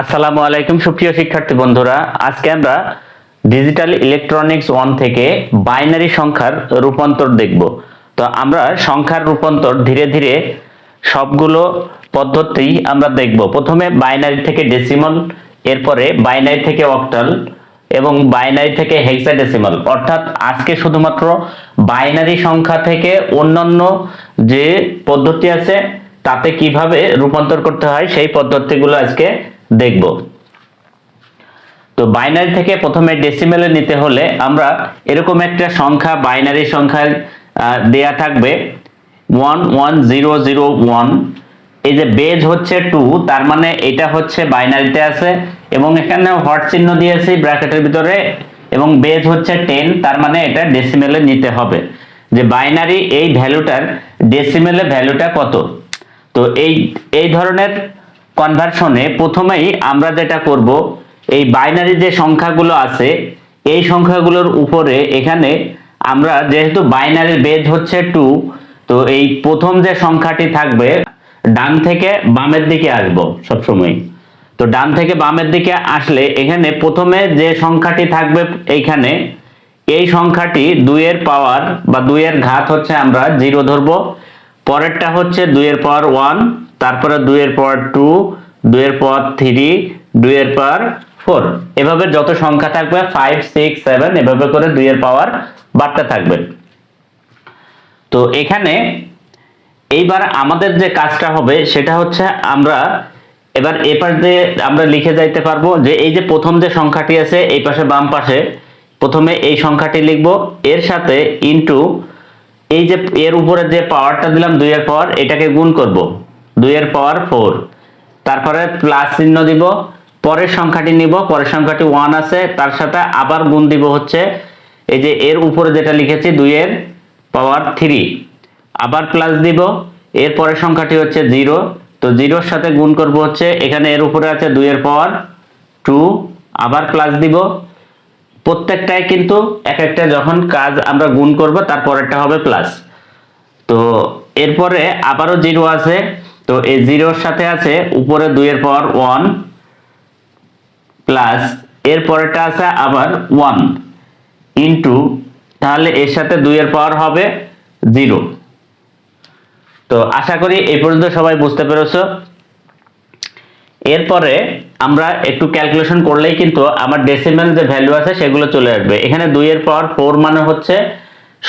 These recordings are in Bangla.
আসসালামু আলাইকুম, সুপ্রিয় শিক্ষার্থী বন্ধুরা। আজকে আমরা ডিজিটাল ইলেকট্রনিক্স ওয়ান থেকে বাইনারি সংখ্যার রূপান্তর দেখব। তো আমরা সংখ্যার রূপান্তর ধীরে ধীরে সবগুলো পদ্ধতি আমরা দেখব। প্রথমে বাইনারি থেকে ডেসিমাল এরপরে বাইনারি থেকে অক্টাল এবং বাইনারি থেকে হেক্সাডেসিমাল অর্থাৎ আজকে শুধুমাত্র বাইনারি সংখ্যা থেকে অন্যান্য যে পদ্ধতি আছে, তাতে কীভাবে রূপান্তর করতে হয়, সেই পদ্ধতিগুলো আজকে দেখব। তো বাইনারি থেকে প্রথমে ডেসিমেলে নিতে হলে আমরা এরকম একটা সংখ্যা বাইনারি সংখ্যায় আহ, দেয়া থাকবে। One one zero zero one এই যে বেজ হচ্ছে টু তার মানে এটা হচ্ছে বাইনারিতে আছে এবং এখানে হট চিহ্ন দিয়েছি ব্র্যাকেটের ভিতরে এবং বেজ হচ্ছে টেন তার মানে এটা ডেসিমেলে নিতে হবে। যে বাইনারি এই ভ্যালুটার ডেসিমেলে ভ্যালুটা কত? তো এই এই ধরনের কনভার্সনে প্রথমেই আমরা যেটা করব, এই বাইনারি যে সংখ্যাগুলো আছে, এই সংখ্যাগুলোর উপরে এখানে আমরা যেহেতু বাইনারির বেজ হচ্ছে টু তো এই প্রথম যে সংখ্যাটি থাকবে, ডান থেকে বামের দিকে আসব সবসময় তো ডান থেকে বামের দিকে আসলে এখানে প্রথমে যে সংখ্যাটি থাকবে এইখানে, এই সংখ্যাটি দুইয়ের পাওয়ার বা দুইয়ের ঘাত হচ্ছে আমরা জিরো ধরবো। পরেরটা হচ্ছে দুইয়ের পাওয়ার ওয়ান তারপরে দুইয়ের পাওয়ার টু দুইয়ের পাওয়ার থ্রি দুইয়ের পাওয়ার ফোর এভাবে যত সংখ্যা থাকবে ফাইভ সিক্স সেভেন এভাবে করে দুইয়ের পাওয়ার বাড়তে থাকবে। তো এখানে এইবার আমাদের যে কাজটা হবে, সেটা হচ্ছে আমরা এবার এপার দিয়ে আমরা লিখে যাইতে পারব যে এই যে প্রথম যে সংখ্যাটি আছে, এই পাশে বাম পাশে, প্রথমে এই সংখ্যাটি লিখব। এর সাথে ইনটু এই যে এর উপরে যে পাওয়ারটা দিলাম, দুইয়ের পাওয়ার এটাকে গুণ করব। দুইয়ের পাওয়ার ফোর তারপরে প্লাস চিহ্ন দিব, পরের সংখ্যাটি নিব, পরের সংখ্যাটি ওয়ান আছে, তার সাথে আবার গুণ দিব হচ্ছে, এই যে এর উপরে যেটা লিখেছি, দুইয়ের পাওয়ার থ্রি আবার প্লাস দিব, এর পরের সংখ্যাটি হচ্ছে জিরো তো জিরোর সাথে গুণ করব হচ্ছে, এখানে এর উপরে আছে দুইয়ের পাওয়ার টু আবার প্লাস দিব প্রত্যেকটাই কিন্তু এক একটা যখন কাজ আমরা গুণ করব তারপরেরটা হবে প্লাস তো এরপরে আবারও জিরো আছে। তো এই জিরোর সাথে আছে উপরে দুইয়ের পাওয়ার ওয়ান প্লাস এর পরেরটা আছে আবার ওয়ান ইন্টু তাহলে এর সাথে দুইয়ের পাওয়ার হবে জিরো তো আশা করি এই পর্যন্ত সবাই বুঝতে পেরেছ। এরপরে আমরা একটু ক্যালকুলেশন করলেই কিন্তু আমার ডেসিমেল যে ভ্যালু আছে সেগুলো চলে আসবে। এখানে দুইয়ের পর ফোর মানে হচ্ছে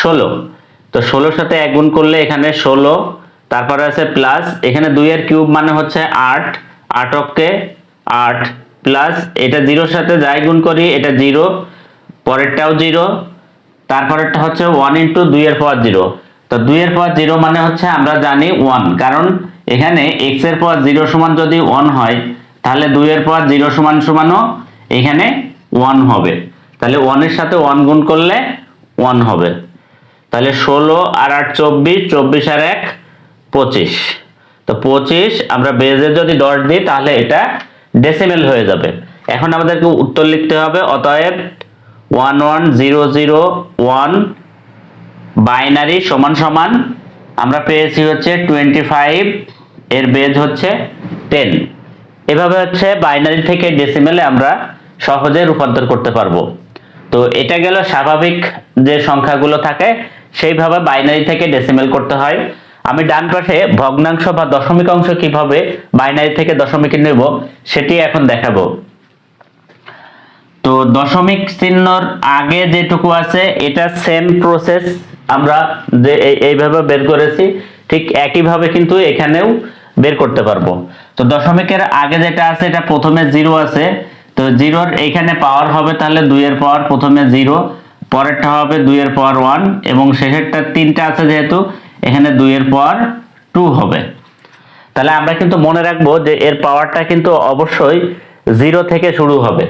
ষোলো। তো ষোলোর সাথে এক গুণ করলে এখানে ষোলো, তারপরে আছে প্লাস এখানে দুইয়ের কিউব মানে হচ্ছে আট আট অক্ষে আট প্লাস এটা জিরোর সাথে যাই গুণ করি, এটা জিরো, পরেরটাও জিরো, তারপরেরটা হচ্ছে ওয়ান ইন্টু দুইয়ের পাওয়ার জিরো। তো দুইয়ের পাওয়ার জিরো মানে হচ্ছে আমরা জানি ওয়ান কারণ এখানে এক্সের পাওয়ার জিরো সমান যদি ওয়ান হয়, তাহলে দুইয়ের পর জিরো সমান সমানও এখানে ওয়ান হবে। তাহলে ওয়ানের সাথে ওয়ান গুণ করলে ওয়ান হবে। তাহলে ষোলো আর আট চব্বিশ চব্বিশ আর এক, পঁচিশ। তো পঁচিশ আমরা বেজে যদি ডট দিই, তাহলে এটা ডেসিমেল হয়ে যাবে। এখন আমাদেরকে উত্তর লিখতে হবে, অতএব one one zero zero one binary সমান সমান আমরা পেয়েছি হচ্ছে টোয়েন্টি ফাইভ এর বেজ হচ্ছে টেন এভাবে হচ্ছে বাইনারি থেকে ডেসিমেলে আমরা সহজে রূপান্তর করতে পারব। তো এটা গেল স্বাভাবিক যে সংখ্যাগুলো থাকে, সেইভাবে বাইনারি থেকে ডেসিমেল করতে হয়। আমি ডান পাশে ভগ্নাংশ বা দশমিক অংশ কীভাবে বাইনারি থেকে দশমিকে নেব, সেটি এখন দেখাবো। তো দশমিক চিহ্নর আগে যেটুকু আছে, এটা সেম প্রসেস আমরা যে এই- এইভাবে বের করেছি, ঠিক একইভাবে কিন্তু এখানেও বের করতে পারব। তো দশমিকের আগে যেটা আছে, এটা প্রথমে জিরো আছে। তো জিরোর এইখানে পাওয়ার হবে তাহলে দুইয়ের পাওয়ার প্রথমে জিরো, পরেরটা হবে দুইয়ের পাওয়ার ওয়ান এবং শেষেরটা তিনটা আছে যেহেতু, এখানে দুইয়ের পাওয়ার টু হবে। তাহলে আমরা কিন্তু মনে রাখব যে এর পাওয়ারটা কিন্তু অবশ্যই জিরো থেকে শুরু হবে।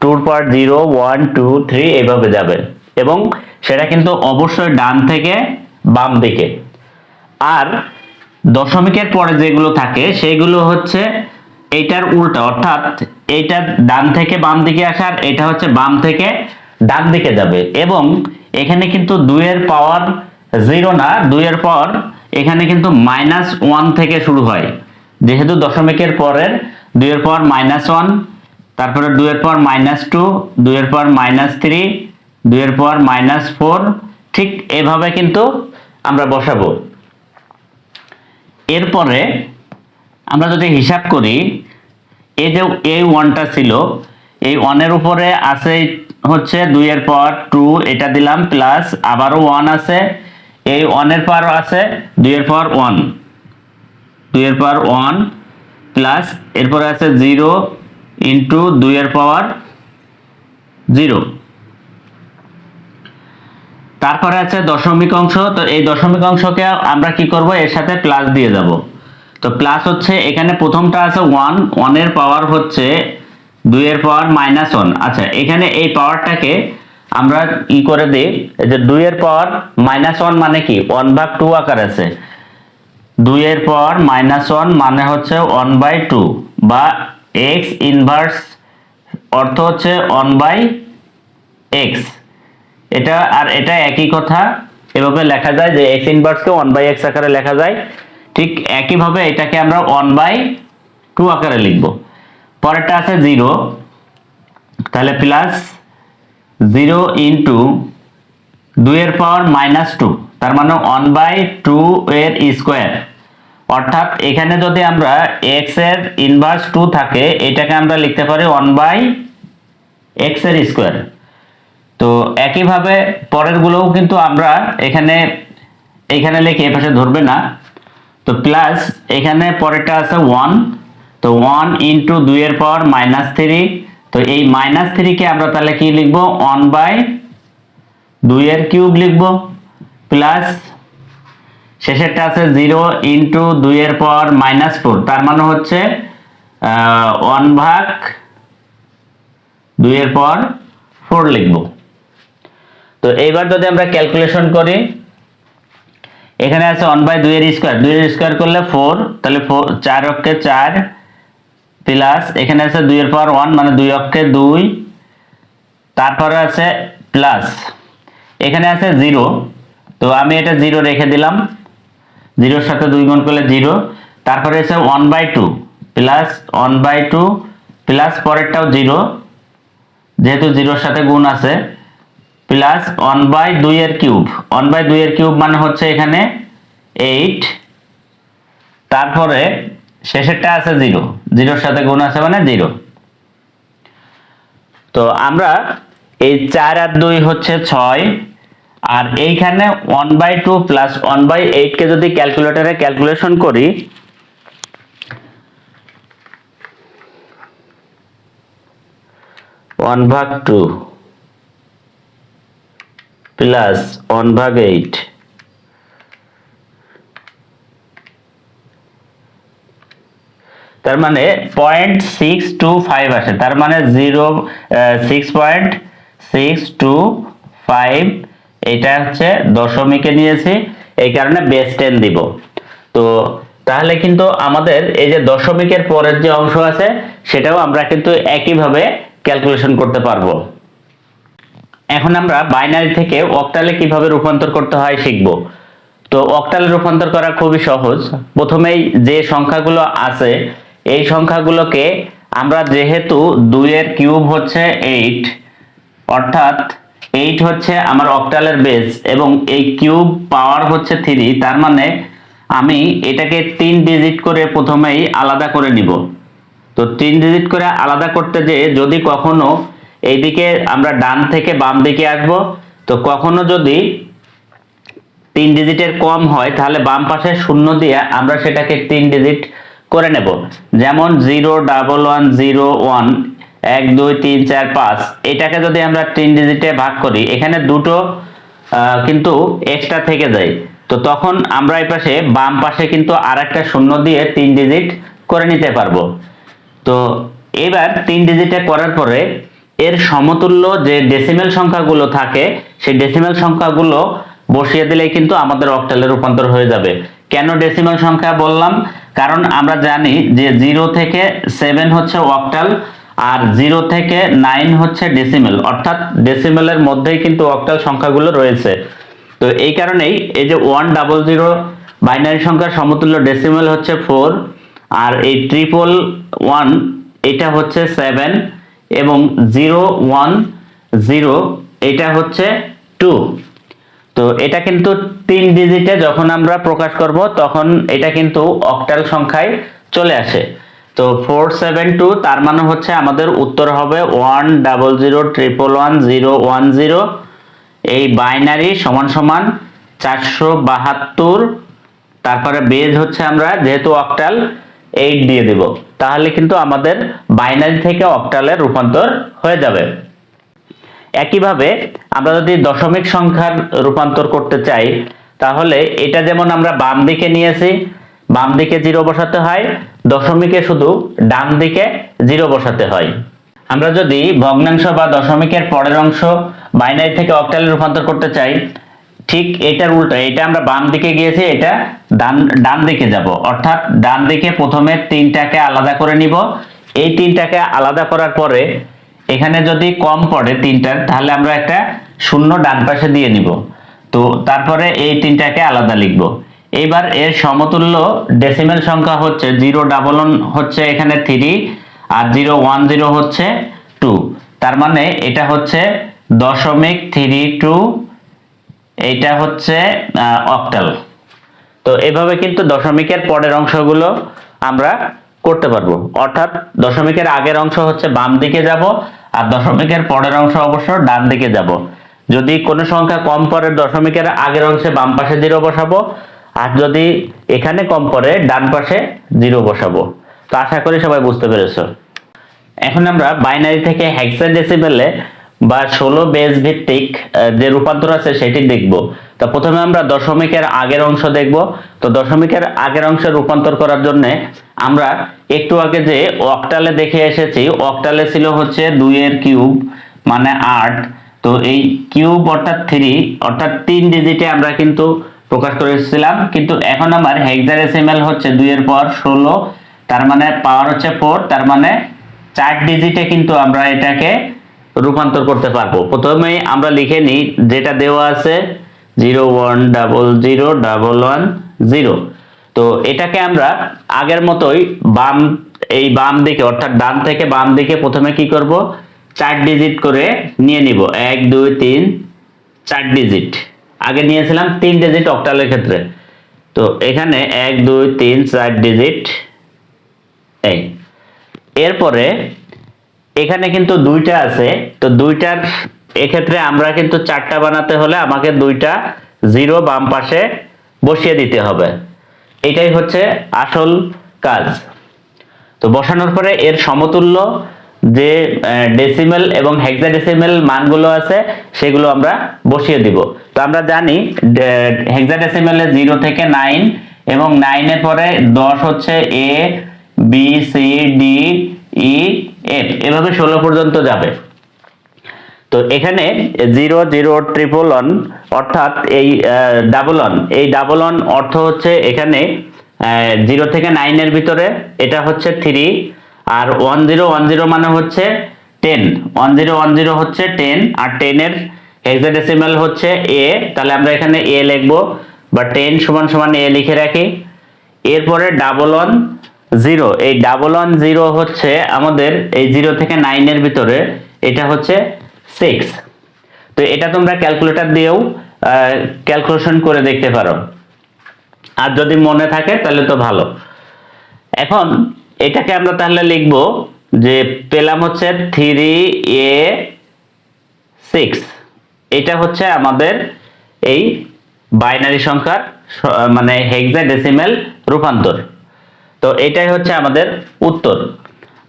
টুর power zero one two three এইভাবে যাবে। এবং সেটা কিন্তু অবশ্যই ডান থেকে বাম দিকে। আর দশমিকের পরে যেগুলো থাকে, সেগুলো হচ্ছে এইটার উল্টা। অর্থাৎ এইটা ডান থেকে বাম দিকে আসার এটা হচ্ছে বাম থেকে ডান দিকে যাবে। এবং এখানে কিন্তু দুইয়ের পাওয়ার জিরো না, দুইয়ের পর এখানে কিন্তু মাইনাস ওয়ান থেকে শুরু হয়। যেহেতু দশমিকের পরের দুইয়ের পর মাইনাস ওয়ান, তারপরে দুইয়ের পর মাইনাস টু, দুইয়ের পর মাইনাস থ্রি, দুইয়ের পর মাইনাস ফোর, ঠিক এভাবে কিন্তু আমরা বসাবো। এরপরে আমরা যদি হিসাব করি, এই যে এই ওয়ানটা ছিল, এই ওয়ানের উপরে আছে হচ্ছে দুইয়ের পর টু এটা দিলাম প্লাস আবারও ওয়ান আছে, এই ওয়ানের পর আছে দুইয়ের পর ওয়ান দুইয়ের পর ওয়ান প্লাস এরপরে আছে জিরো ইন্টু দুইয়ের পাওয়ার জিরো তারপরে আছে দশমিক অংশ। তো এই দশমিক অংশকে আমরা কি করব? এর সাথে প্লাস দিয়ে যাব তো প্লাস হচ্ছে এখানে প্রথমটা আছে ওয়ান ওয়ানের পাওয়ার হচ্ছে দুইয়ের পাওয়ার মাইনাস ওয়ান আচ্ছা এখানে এই পাওয়ারটাকে আমরা ই করে দিই। যে দুইয়ের পাওয়ার মাইনাস ওয়ান মানে কি? ওয়ান ভাগ টু আকার আছে। দুইয়ের পর মাইনাস ওয়ান মানে হচ্ছে ওয়ান বাই টু বা এক্স ইনভার্স অর্থ হচ্ছে ওয়ান বাই এক্স এটা আর এটা একই কথা। এভাবে লেখা যায় যে এক্স ইনভার্সকে ওয়ান বাই এক্স আকারে লেখা যায়। ঠিক একইভাবে এটাকে আমরা ওয়ান বাই টু আকারে লিখব। পরেরটা আছে জিরো তাহলে প্লাস জিরো ইন্টু দুইয়ের পাওয়ার মাইনাস টু তার মানে ওয়ান বাই টু এর স্কোয়ার অর্থাৎ এখানে যদি আমরা এক্সের ইনভার্স টু থাকে, এটাকে আমরা লিখতে পারি ওয়ান বাই এক্সের স্কোয়ার তো একইভাবে পরেরগুলোও কিন্তু আমরা এখানে এখানে লিখে এ পাশে ধরবে না। তো প্লাস এখানে পরেরটা আছে ওয়ান তো ওয়ান ইন্টু দুইয়ের পাওয়ার মাইনাস থ্রি তো এই মাইনাস থ্রিকে আমরা তাহলে কি লিখব? ওয়ান বাই দুইয়ের কিউব লিখব। প্লাস শেষেরটা আছে জিরো ইন্টু দুইয়ের পর মাইনাস ফোর তার মানে হচ্ছে ওয়ান ভাগ দুইয়ের পর ফোর লিখব। তো এইবার যদি আমরা ক্যালকুলেশন করি, এখানে আছে ওয়ান বাই দুইয়ের স্কোয়ার দুইয়ের স্কোয়ার করলে ফোর তাহলে ফোর চার অক্ষে চার প্লাস এখানে আছে দুইয়ের পর ওয়ান মানে দুই অক্ষে দুই। তারপরে আছে প্লাস এখানে আছে জিরো তো আমি এটা জিরো রেখে দিলাম। জিরোর সাথে দুই গুণ করলে জিরো তারপরে আছে one by two plus one by two plus পরেরটাও zero যেহেতু জিরোর সাথে গুণ আছে প্লাস ওয়ান বাই দুইয়ের কিউব। ওয়ান বাই দুইয়ের কিউব মানে হচ্ছে এখানে এইট। তারপরে শেষেরটা আছে জিরো। জিরোর সাথে গুণ আছে মানে জিরো। তো আমরা এই চার আর দুই হচ্ছে ছয়। আর এইখানে one by two plus one by এইটকে যদি ক্যালকুলেটরে ক্যালকুলেশন করি, ওয়ান ভাগ টু প্লাস ওয়ান ভাগ এইট। তার মানে পয়েন্ট সিক্স টু ফাইভ আসে। তার মানে zero six point six two five এটা হচ্ছে দশমিকে নিয়েছি, এই কারণে বেস টেন দিব। তো তাহলে কিন্তু আমাদের এই যে দশমিকের পরের যে অংশ আছে, সেটাও আমরা কিন্তু একইভাবে ক্যালকুলেশন করতে পারব। এখন আমরা বাইনারি থেকে অক্টালে কীভাবে রূপান্তর করতে হয় শিখব। তো অক্টালে রূপান্তর করা খুবই সহজ। প্রথমেই যে সংখ্যাগুলো আছে, এই সংখ্যাগুলোকে আমরা যেহেতু দুইয়ের কিউব হচ্ছে এইট অর্থাৎ এইট হচ্ছে আমার অক্টালের বেস এবং এই কিউব পাওয়ার হচ্ছে থ্রি তার মানে আমি এটাকে তিন ডিজিট করে প্রথমেই আলাদা করে নিব। তো তিন ডিজিট করে আলাদা করতে যে যদি কখনো এইদিকে আমরা ডান থেকে বাম দিকে আসব। তো কখনো যদি তিন ডিজিটের কম হয়, তাহলে বাম পাশে শূন্য দিয়ে আমরা সেটাকে তিন ডিজিট করে নেব। যেমন zero double one zero one, এক, দুই, তিন, চার, পাঁচ, এটাকে যদি আমরা তিন ডিজিটে ভাগ করি, এখানে দুটো কিন্তু এক্সট্রা থেকে যায়। তো তখন আমরা এই পাশে বাম পাশে কিন্তু আর একটা শূন্য দিয়ে তিন ডিজিট করে নিতে পারব। তো এবার তিন ডিজিটে করার পরে এর সমতুল্য যে ডেসিমেল সংখ্যাগুলো থাকে, সেই ডেসিমেল সংখ্যাগুলো বসিয়ে দিলেই কিন্তু আমাদের অক্টালে রূপান্তর হয়ে যাবে। কেন ডেসিমেল সংখ্যা বললাম? কারণ আমরা জানি যে জিরো থেকে সেভেন হচ্ছে অক্টাল আর জিরো থেকে নাইন হচ্ছে ডেসিমেল অর্থাৎ ডেসিমেলের মধ্যেই কিন্তু অক্টাল সংখ্যাগুলো রয়েছে। তো এই কারণেই এই যে ওয়ান ডাবল জিরো বাইনারি সংখ্যার সমতুল্য ডেসিমেল হচ্ছে ফোর আর এই ট্রিপল ওয়ান এটা হচ্ছে সেভেন এবং জিরো ওয়ান জিরো এটা হচ্ছে টু। তো এটা কিন্তু তিন ডিজিটে যখন আমরা প্রকাশ করব, তখন এটা কিন্তু অক্টাল সংখ্যায় চলে আসে। তো ফোর সেভেন টু তার মানে হচ্ছে আমাদের উত্তর হবে one double zero triple one zero one zero এই বাইনারি সমান সমান চারশো বাহাত্তর। তারপরে বেজ হচ্ছে আমরা, যেহেতু অক্টাল এইট দিয়ে দিব। তাহলে কিন্তু আমাদের বাইনারি থেকে অক্টালে রূপান্তর হয়ে যাবে। একইভাবে আমরা যদি দশমিক সংখ্যার রূপান্তর করতে চাই, তাহলে এটা যেমন আমরা বাম দিকে নিয়েছি, বাম দিকে জিরো বসাতে হয়, দশমিকে শুধু ডান দিকে জিরো বসাতে হয়। আমরা যদি ভগ্নাংশ বা দশমিকের পরের অংশ বাইনারি থেকে অক্টালে রূপান্তর করতে চাই ঠিক এটার উল্টো, এটা আমরা বাম দিকে গিয়েছি, এটা ডান ডান দিকে যাব। অর্থাৎ ডান দিকে প্রথমে তিনটাকে আলাদা করে নিব। এই তিনটাকে আলাদা করার পরে এখানে যদি কম পড়ে তিনটার তাহলে আমরা একটা শূন্য ডান পাশে দিয়ে নিব। তো তারপরে এই তিনটাকে আলাদা লিখব। এবার এর সমতুল্য ডেসিমেল সংখ্যা হচ্ছে জিরো ডাবল ওয়ান হচ্ছে এখানে থ্রি আর জিরো ওয়ান জিরো হচ্ছে টু তার মানে এটা হচ্ছে দশমিক থ্রি টু এইটা হচ্ছে অক্টাল তো এভাবে কিন্তু দশমিকের পরের অংশগুলো আমরা করতে পারব। অর্থাৎ দশমিকের আগের অংশ হচ্ছে বাম দিকে যাব, আর দশমিকের পরের অংশ অবশ্য ডান দিকে যাব। যদি কোনো সংখ্যা কম পরে দশমিকের আগের অংশে বাম পাশে জিরো বসাবো, আর যদি এখানে কম পরে ডান পাশে জিরো বসাবো। তো আশা করি সবাই বুঝতে পেরেছ। এখন আমরা বাইনারি থেকে হেক্সাডেসিমেলে বা ষোলো বেজ ভিত্তিক যে রূপান্তর আছে সেটি দেখব। তো প্রথমে আমরা দশমিকের আগের অংশ দেখব। তো দশমিকের আগের অংশে রূপান্তর করার জন্য আমরা একটু আগে যে অক্টালে দেখে এসেছি অক্টালে ছিল হচ্ছে দুইয়ের কিউব মানে আট। তো এই কিউব অর্থাৎ থ্রি, অর্থাৎ তিন ডিজিটে আমরা কিন্তু প্রকাশ করেছিলাম কিন্তু এখন আমার হেক্সাডেসিমেল হচ্ছে দুইয়ের পর ষোলো, তার মানে পাওয়ার হচ্ছে ফোর তার মানে চার ডিজিটে কিন্তু আমরা এটাকে রূপান্তর করতে পারব। প্রথমেই আমরা লিখে নিই, যেটা দেওয়া আছে, zero one double zero double one zero. তো এটাকে আমরা আগের মতোই বাম, এই বাম দিকে, অর্থাৎ ডান থেকে বাম দিকে প্রথমে কি করব? চার ডিজিট করে নিয়ে নিব। এক, দুই, তিন, চার ডিজিট আগে নিয়েছিলাম তিন ডিজিট অক্টালের ক্ষেত্রে। তো এখানে এক, দুই, তিন, চার ডিজিট এই। এরপরে এখানে কিন্তু দুইটা আছে। তো দুইটার এক্ষেত্রে আমরা কিন্তু চারটা বানাতে হলে আমাকে দুইটা জিরো বাম পাশে বসিয়ে দিতে হবে। এটাই হচ্ছে আসল কাজ। তো বসানোর পরে এর সমতুল্য যে ডেসিমেল এবং হেক্সাডেসিমেল মানগুলো আছে, সেগুলো আমরা বসিয়ে দিব। তো আমরা জানি হেক্সাডেসিমেলে জিরো থেকে নাইন এবং নাইনের পরে দশ হচ্ছে A, B, C, D E F এভাবে ষোলো পর্যন্ত যাবে। তো এখানে জিরো জিরো ট্রিপল ওয়ান অর্থাৎ এই ডাবল ওয়ান এই ডাবল ওয়ান অর্থ হচ্ছে এখানে জিরো থেকে নাইনের ভিতরে, এটা হচ্ছে থ্রি আর ওয়ান জিরো ওয়ান জিরো মানে হচ্ছে ten one zero one zero হচ্ছে টেন আর টেনের হেক্সাডেসিমাল হচ্ছে এ তাহলে আমরা এখানে এ লিখব, বা টেন সমান সমান এ লিখে রাখি। এরপরে ডাবল ওয়ান জিরো, এই ডাবল ওয়ান জিরো হচ্ছে আমাদের, এই জিরো থেকে নাইনের ভিতরে, এটা হচ্ছে সিক্স তো এটা তোমরা ক্যালকুলেটর দিয়েও ক্যালকুলেশন করে দেখতে পারো। আর যদি মনে থাকে, তাহলে তো ভালো। এখন, এটাকে আমরা তাহলে লিখব যে পেলাম হচ্ছে থ্রি এ সিক্স এটা হচ্ছে আমাদের এই বাইনারি সংখ্যার মানে হেক্সাডেসিমেল রূপান্তর। তো এটাই হচ্ছে আমাদের উত্তর।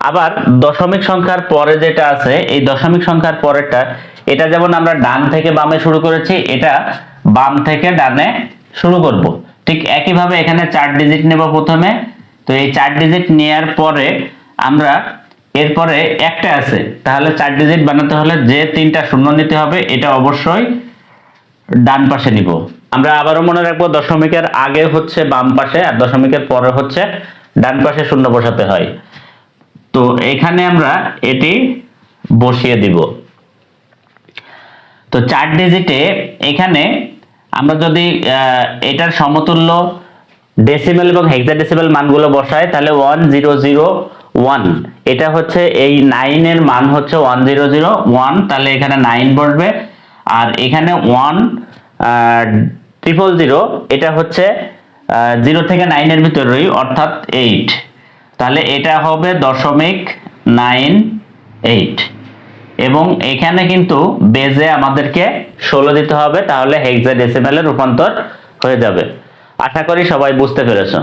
আবার দশমিক সংখ্যার পরে যেটা আছে, এই দশমিক সংখ্যার পরেরটা, এটা যেমন আমরা ডান থেকে বামে শুরু করেছি, এটা বাম থেকে ডানে শুরু করব। ঠিক একইভাবে এখানে চার ডিজিট নেব প্রথমে। তো এই চার ডিজিট নেয়ার পরে আমরা এরপরে একটা আছে, তাহলে চার ডিজিট বানাতে হলে যে তিনটা শূন্য নিতে হবে, এটা অবশ্যই ডান পাশে নিব। আমরা আবারও মনে রাখব, দশমিকের আগে হচ্ছে বাম পাশে আর দশমিকের পরে হচ্ছে ডান পাশে শূন্য বসাতে হয়। তো এখানে আমরা এটি বসিয়ে দিব। তো চার ডিজিটে এখানে আমরা যদি এটার সমতুল্য ডেসিমেল এবং হেক্সাডেসিমেল মানগুলো বসাই, তাহলে ওয়ান জিরো জিরো ওয়ান এটা হচ্ছে এই নাইনের মান হচ্ছে ওয়ান জিরো জিরো ওয়ান তাহলে এখানে নাইন বসবে। আর এখানে ওয়ান ট্রিপল জিরো এটা হচ্ছে জিরো থেকে নাইনের ভিতরেই, অর্থাৎ এইট তাহলে এটা হবে দশমিক নাইন এইট এবং এখানে কিন্তু বেজে আমাদেরকে ষোলো দিতে হবে, তাহলে হেক্সাডেসিমেলে রূপান্তর হয়ে যাবে। আশা করি সবাই বুঝতে পেরেছ।